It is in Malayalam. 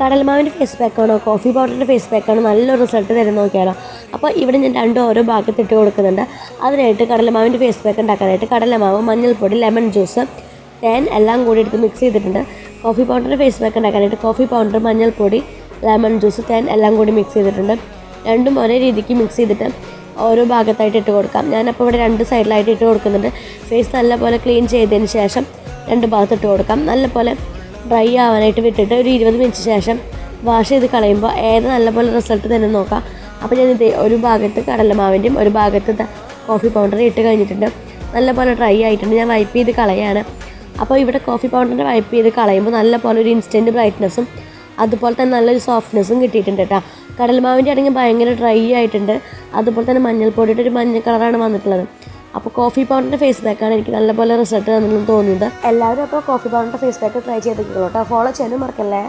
കടലമാവിന്റെ ഫേസ് പാക്കാണോ കോഫി പൗഡറിന്റെ ഫേസ് പാക്കാണോ നല്ലൊരു റിസൾട്ട് തരുന്ന നോക്കിയാലോ. അപ്പോൾ ഇവിടെ ഞാൻ രണ്ടും ഓരോ ഭാഗത്ത് ഇട്ട് കൊടുക്കുന്നുണ്ട്. അതിനായിട്ട് കടലമാവിന്റെ ഫേസ് പാക്ക് ഉണ്ടാക്കാനായിട്ട് കടലമാവ് മഞ്ഞൾപ്പൊടി ലെമൺ ജ്യൂസ് തേൻ എല്ലാം കൂടി എടുത്ത് മിക്സ് ചെയ്തിട്ടുണ്ട്. കോഫി പൗഡറിന്റെ ഫേസ് പാക്ക് ഉണ്ടാക്കാനായിട്ട് കോഫി പൗഡർ മഞ്ഞൾപ്പൊടി ലെമൺ ജ്യൂസ് തേൻ എല്ലാം കൂടി മിക്സ് ചെയ്തിട്ടുണ്ട്. രണ്ടും ഒരേ രീതിക്ക് മിക്സ് ചെയ്തിട്ട് ഓരോ ഭാഗത്തായിട്ട് ഇട്ട് കൊടുക്കാം. ഞാനപ്പോൾ ഇവിടെ രണ്ട് സൈഡിലായിട്ട് ഇട്ട് കൊടുക്കുന്നുണ്ട്. ഫേസ് നല്ലപോലെ ക്ലീൻ ചെയ്തതിന് ശേഷം രണ്ട് ഭാഗത്ത് ഇട്ട് കൊടുക്കാം. നല്ലപോലെ ഡ്രൈ ആവാനായിട്ട് വിട്ടിട്ട് ഒരു ഇരുപത് മിനിറ്റ് ശേഷം വാഷ് ചെയ്ത് കളയുമ്പോൾ ഏത് നല്ലപോലെ റിസൾട്ട് തന്നെ നോക്കാം. അപ്പോൾ ഞാൻ ഇത് ഒരു ഭാഗത്ത് കടലമാവിന്റെയും ഒരു ഭാഗത്ത് കോഫി പൗഡർ ഇട്ട് കഴിഞ്ഞിട്ടുണ്ട്. നല്ലപോലെ ഡ്രൈ ആയിട്ടുണ്ട്. ഞാൻ വൈപ്പ് ചെയ്ത് കളയാണ്. അപ്പോൾ ഇവിടെ കോഫി പൗഡറിന്റെ വൈപ്പ് ചെയ്ത് കളയുമ്പോൾ നല്ലപോലെ ഒരു ഇൻസ്റ്റന്റ് ബ്രൈറ്റ്നസ്സും അതുപോലെ തന്നെ നല്ലൊരു സോഫ്റ്റ്നെസ്സും കിട്ടിയിട്ടുണ്ട് കേട്ടോ കടൽമാവിന്റെ ആണെങ്കിൽ ഭയങ്കര ഡ്രൈ ആയിട്ടുണ്ട്. അതുപോലെ തന്നെ മഞ്ഞൾപ്പൊടിയുടെ ഒരു മഞ്ഞ കളറാണ് വന്നിട്ടുള്ളത്. അപ്പോൾ കോഫി പൗഡറിന്റെ ഫേസ് പാക്കാണ് എനിക്ക് നല്ലപോലെ റിസൾട്ട് തന്നെന്ന് തോന്നിയത് എല്ലാവരും അപ്പോൾ കോഫി പൗഡറിന്റെ ഫേസ് പാക്ക് ട്രൈ ചെയ്തിട്ടുള്ളൂ കേട്ടോ. ഫോളോ ചെയ്യാനും മറക്കല്ലേ?